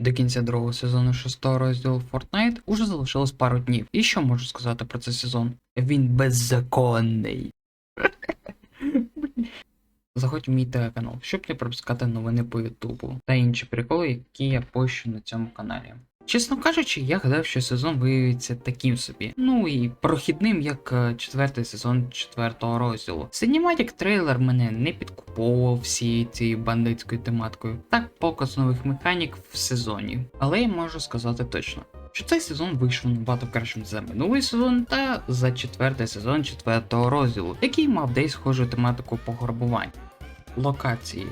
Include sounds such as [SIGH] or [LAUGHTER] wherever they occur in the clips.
До кінця другого сезону шостого розділу Fortnite уже залишилось пару днів. І що можу сказати про цей сезон? Він беззаконний. [LAUGHS] Заходь в мій телеканал, щоб не пропускати новини по Ютубу та інші приколи, які я пощу на цьому каналі. Чесно кажучи, я гадав, що сезон виявиться таким собі. Ну і прохідним, як е, четвертий сезон четвертого розділу. Cinematic трейлер мене не підкуповував всією цією бандитською тематкою. Так показ нових механік в сезоні. Але я можу сказати точно. Що цей сезон вийшов набагато кращим за минулий сезон та за четвертий сезон четвертого розділу, який мав десь схожу тематику пограбувань. Локації.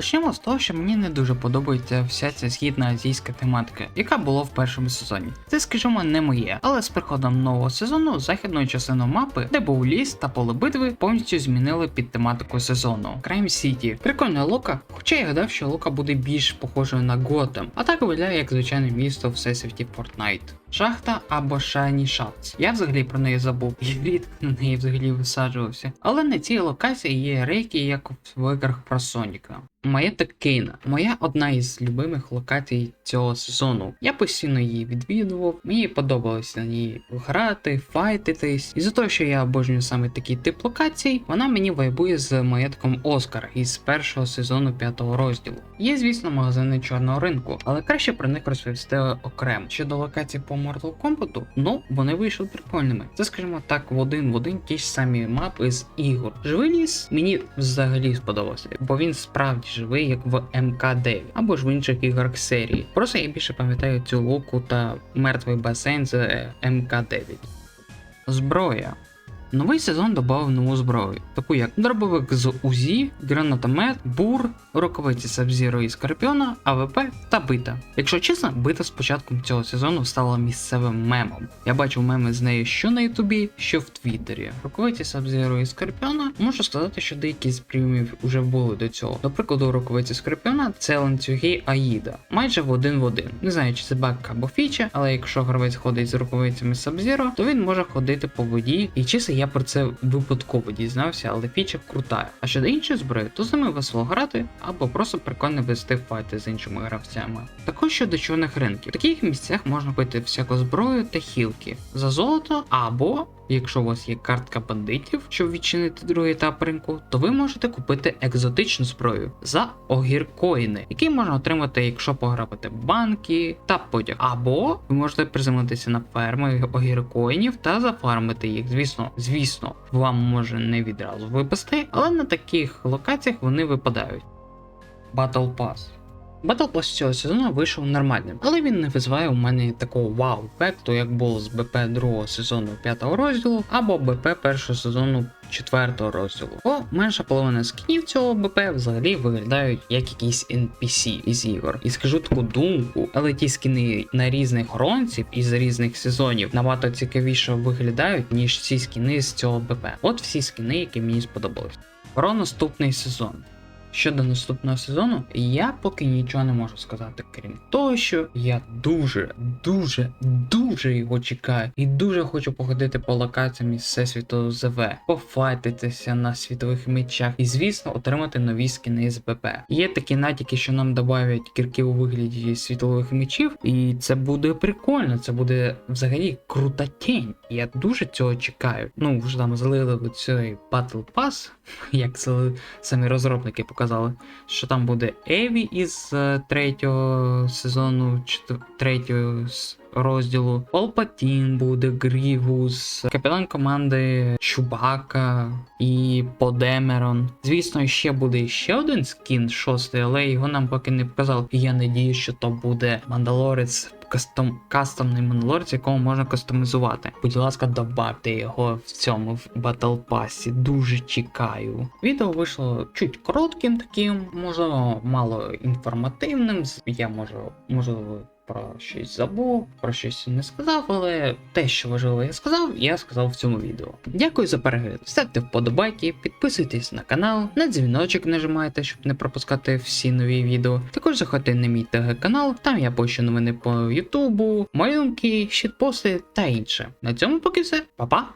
Почнемо з того, що мені не дуже подобається вся ця східна азійська тематика, яка була в першому сезоні. Це, скажімо, не моє, але з приходом нового сезону західну частину мапи, де був ліс та поле битви, повністю змінили під тематику сезону. Крайм Сіті. Прикольна лока, хоча я гадав, що лока буде більш похожою на Готэм, а так виглядає як звичайне місто в всесвіті Fortnite. Шахта або Shiny Shots. Я взагалі про неї забув і рідко на неї взагалі висаджувався. Але на цій локації є рейки, як в іграх про Соніка. Маєток Кейна. Моя одна із любимих локацій цього сезону. Я постійно її відвідував, мені подобалося на ній грати, файтитись. І за те, що я обожнюю саме такий тип локацій, вона мені вайбує з маєтком Оскар із першого сезону п'ятого розділу. Є, звісно, магазини чорного ринку, але краще про них розповісти окремо. Щодо локацій по Mortal Kombat, ну вони вийшли прикольними. Це, скажімо так, в один в один ті ж самі мапи з ігор. Живий ліс мені взагалі сподобався, бо він справді живий, як в МК9 або ж в інших іграх серії. Просто я більше пам'ятаю цю луку та мертвий басейн з е, МК9. Зброя. Новий сезон додав нову зброю, таку як дробовик з УЗІ, гранатомет, бур, рукавиці Сабзіро і Скорпіона, АВП та бита. Якщо чесно, бита з початком цього сезону стала місцевим мемом. Я бачив меми з нею що на Ютубі, що в Твіттері. Рукавиці Сабзіро і Скорпіона можу сказати, що деякі з прийомів вже були до цього. До прикладу, рукавиці Скорпіона це ланцюги Аїда, майже в один в один. Не знаю, чи це баг або фіча, але якщо гравець ходить з рукавицями Сабзіро, то він може ходити по воді. І чесно, я про це випадково дізнався, але фіча крута. А щодо іншої зброї, то з ними весело грати або просто прикольно вести файти з іншими гравцями. Також щодо чорних ринків. В таких місцях можна купити всяку зброю та хілки за золото, або, якщо у вас є картка бандитів, щоб відчинити другий етап ринку, то ви можете купити екзотичну зброю за огіркоїни, які можна отримати, якщо пограбити банки та потяг. Або ви можете приземлитися на ферми огіркоїнів та зафармити їх. Звісно, звісно, вам може не відразу випасти, але на таких локаціях вони випадають. Battle Pass. Battle Pass цього сезону вийшов нормальним, але він не визиває у мене такого вау-ефекту, як було з БП другого сезону п'ятого розділу, або БП першого сезону четвертого розділу. Бо менша половина скінів цього БП взагалі виглядають як якісь NPC із ігор. І скажу таку думку, але ті скіни на різних ронців із різних сезонів набагато цікавіше виглядають, ніж ці скіни з цього БП. От всі скіни, які мені сподобались. Про наступний сезон. Щодо наступного сезону, я поки нічого не можу сказати, крім того, що я дуже, дуже, дуже його чекаю і дуже хочу походити по локаціям із всесвіту ЗВ, пофайтитися на світових мечах і, звісно, отримати нові скини з БП. Є такі натяки, що нам додають кірки у вигляді світових мечів, і це буде прикольно. Це буде взагалі крута тінь. Я дуже цього чекаю. Ну вже там залили цей Battle Pass, [LAUGHS] як самі розробники показали, що там буде Еві із е, третього сезону, третього розділу. Палпатін буде, Грівус, капітан команди Чубака і Подемерон. Звісно, ще буде ще один скін шостий, але його нам поки не показали. І я надію, що то буде Мандалорець. Кастом, кастомний монолорд, якого можна кастомізувати. Будь ласка, добавте його в цьому в Battle Pass. Дуже чекаю. Відео вийшло чуть коротким таким, можливо, мало інформативним. Я можу, можливо, про щось забув, про щось не сказав, але те, що важливо, я сказав, я сказав в цьому відео. Дякую за перегляд. Ставте вподобайки, підписуйтесь на канал, на дзвіночок нажимайте, щоб не пропускати всі нові відео. Також заходьте на мій ТГ-канал, там я пощу новини по Ютубу, малюнки, щитпости та інше. На цьому поки все. Па-па!